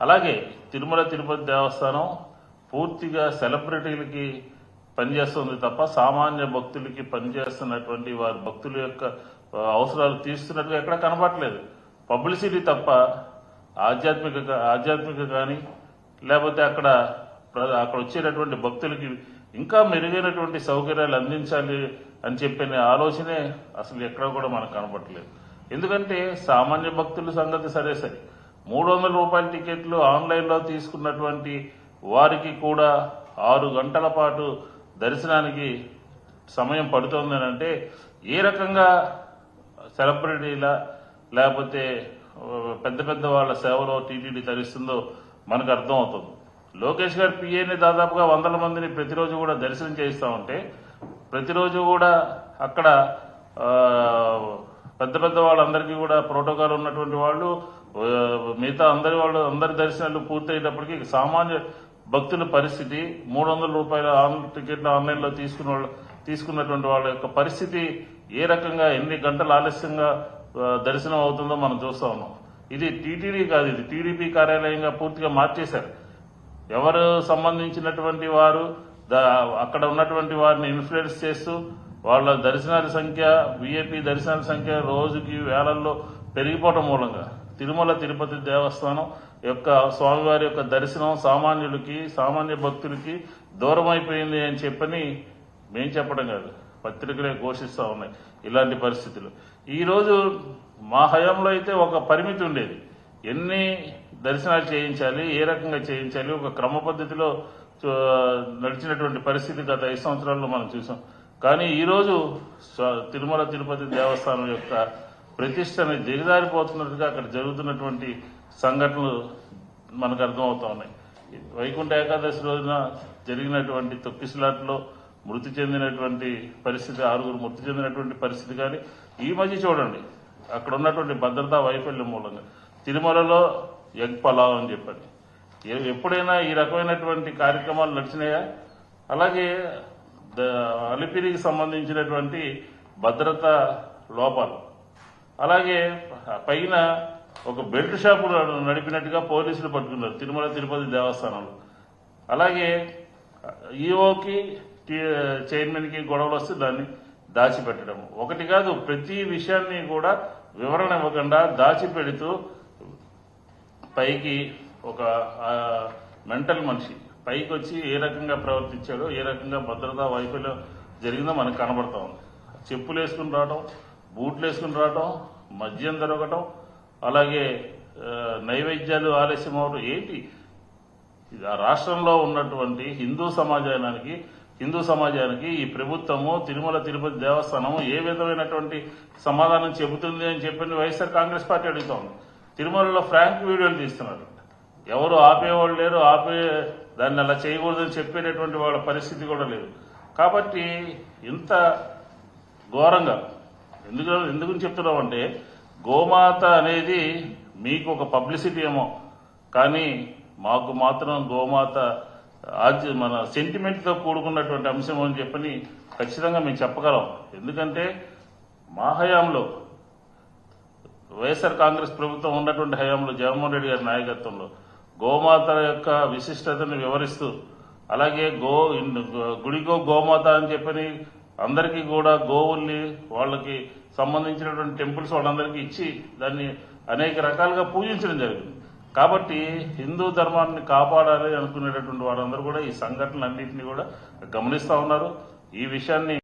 అలాగే తిరుమల తిరుపతి దేవస్థానం పూర్తిగా సెలబ్రిటీలకి పనిచేస్తుంది తప్ప సామాన్య భక్తులకి పనిచేస్తున్నటువంటి వారి భక్తుల యొక్క అవసరాలు తీస్తున్నట్టుగా ఎక్కడ కనబడట్లేదు పబ్లిసిటీ తప్ప ఆధ్యాత్మిక ఆధ్యాత్మిక కానీ లేకపోతే అక్కడ ప్ర- అక్కడ వచ్చేటటువంటి భక్తులకి ఇంకా మెరుగైనటువంటి సౌకర్యాలు అందించాలి అని చెప్పిన ఆలోచనే అసలు ఎక్కడ కూడా మనకు కనబడట్లేదు ఎందుకంటే సామాన్య భక్తుల సంగతి సరే సరే. మూడు వందల రూపాయల టికెట్లు ఆన్లైన్లో తీసుకున్నటువంటి వారికి కూడా ఆరు గంటల పాటు దర్శనానికి సమయం పడుతోందని అంటే ఏ రకంగా సెలబ్రిటీల లేకపోతే పెద్ద పెద్ద వాళ్ళ సేవలో టీటీడీ తరిస్తుందో మనకు అర్థం అవుతుంది లోకేష్ గారు పిఏని దాదాపుగా వందల మందిని ప్రతిరోజు కూడా దర్శనం చేయిస్తూ ఉంటే ప్రతిరోజు కూడా అక్కడ పెద్ద పెద్ద వాళ్ళందరికీ కూడా ప్రోటోకాల్ ఉన్నటువంటి వాళ్ళు మిగతా అందరి వాళ్ళు అందరి దర్శనాలు పూర్తయ్యేటప్పటికి సామాన్య భక్తుల పరిస్థితి మూడు వందల రూపాయల ఆన్ టికెట్లు ఆన్లైన్లో తీసుకున్న తీసుకున్నటువంటి వాళ్ళ యొక్క పరిస్థితి ఏ రకంగా ఎన్ని గంటలు ఆలస్యంగా దర్శనం అవుతుందో మనం చూస్తా ఉన్నాం. ఇది టీటీడీ కాదు ఇది టీడీపీ కార్యాలయంగా పూర్తిగా మార్చేశారు. ఎవరు సంబంధించినటువంటి వారు అక్కడ ఉన్నటువంటి వారిని ఇన్ఫ్లుయెన్స్ చేస్తూ వాళ్ళ దర్శనాల సంఖ్య విఐపి దర్శనాల సంఖ్య రోజుకి వేలల్లో పెరిగిపోవటం మూలంగా. తిరుమల తిరుపతి దేవస్థానం యొక్క స్వామివారి యొక్క దర్శనం సామాన్యులకి సామాన్య భక్తులకి దూరం అయిపోయింది అని చెప్పని మేం చెప్పడం కాదు. పత్రికలే ఘోషిస్తూ ఉన్నాయి ఇలాంటి పరిస్థితులు. ఈరోజు మా హయాంలో అయితే ఒక పరిమితి ఉండేది. ఎన్ని దర్శనాలు చేయించాలి ఏ రకంగా చేయించాలి ఒక క్రమ పద్ధతిలో చూ- నడిచినటువంటి పరిస్థితి గత ఐదు సంవత్సరాల్లో మనం చూసాం. కానీ ఈరోజు తిరుమల తిరుపతి దేవస్థానం యొక్క ప్రతిష్టని దిగజారిపోతున్నట్టుగా అక్కడ జరుగుతున్నటువంటి సంఘటనలు మనకు అర్థమవుతా ఉన్నాయి వైకుంఠ ఏకాదశి రోజున జరిగినటువంటి తొక్కిసలాట్లో మృతి చెందినటువంటి పరిస్థితి ఆరుగురు మృతి చెందినటువంటి పరిస్థితి కానీ ఈ మధ్య చూడండి. అక్కడ ఉన్నటువంటి భద్రతా వైఫల్యం మూలంగా. తిరుమలలో ఎగ్ పలావ్ అని చెప్పండి. ఎప్పుడైనా ఈ రకమైనటువంటి కార్యక్రమాలు నడిచినాయా? అలాగే అలిపిరికి సంబంధించినటువంటి భద్రత లోపాలు. అలాగే పైన ఒక బెల్ట్ షాపు నడిపినట్టుగా పోలీసులు పట్టుకున్నారు తిరుమల తిరుపతి దేవస్థానంలో. అలాగే ఈఓకి చైర్మన్కి గొడవలు వస్తే దాన్ని దాచిపెట్టడం ఒకటి కాదు ప్రతి విషయాన్ని కూడా వివరణ ఇవ్వకుండా దాచిపెడుతూ పైకి ఒక మెంటల్ మనిషి పైకి వచ్చి ఏ రకంగా ప్రవర్తించాడో ఏ రకంగా భద్రతా వైఫల్యం జరిగిందో మనకు కనబడతా ఉంది. చెప్పులు వేసుకుని రావడం బూట్లు వేసుకుని రావడం మద్యం దొరకటం అలాగే నైవేద్యాలు ఆలస్యం అవడం ఏంటి? ఇది ఆ రాష్ట్రంలో ఉన్నటువంటి హిందూ సమాజానికి హిందూ సమాజానికి ఈ ప్రభుత్వము తిరుమల తిరుపతి దేవస్థానము ఏ విధమైనటువంటి సమాధానం చెబుతుంది అని చెప్పి వైఎస్ఆర్ కాంగ్రెస్ పార్టీ అడుగుతోంది. తిరుమలలో ఫ్రాంక్ వీడియోలు తీస్తున్నారు. ఎవరు ఆపేవాళ్ళు లేరు ఆపే దాన్ని అలా చేయకూడదని చెప్పేటటువంటి వాళ్ళ పరిస్థితి కూడా లేదు. కాబట్టి ఇంత ఘోరంగా ఎందుకు ఎందుకు చెప్తున్నామంటే గోమాత అనేది మీకు ఒక పబ్లిసిటీ ఏమో కానీ మాకు మాత్రం గోమాత ఆద్య మన సెంటిమెంట్తో కూడుకున్నటువంటి అంశం అని చెప్పని ఖచ్చితంగా మేము చెప్పగలం. ఎందుకంటే మా హయాంలో వైఎస్ఆర్ కాంగ్రెస్ ప్రభుత్వం ఉన్నటువంటి హయాంలో జగన్మోహన్ రెడ్డి గారి నాయకత్వంలో గోమాత యొక్క విశిష్టతను వివరిస్తూ అలాగే గో గుడిగో గోమాత అని చెప్పని అందరికీ కూడా గోవుల్ని వాళ్ళకి సంబంధించినటువంటి టెంపుల్స్ వాళ్ళందరికీ ఇచ్చి దాన్ని అనేక రకాలుగా పూజించడం జరిగింది. కాబట్టి హిందూ ధర్మాన్ని కాపాడాలి అనుకునేటటువంటి వారందరూ కూడా ఈ సంఘటనలన్నింటినీ కూడా గమనిస్తా ఉన్నారు. ఈ విషయాన్ని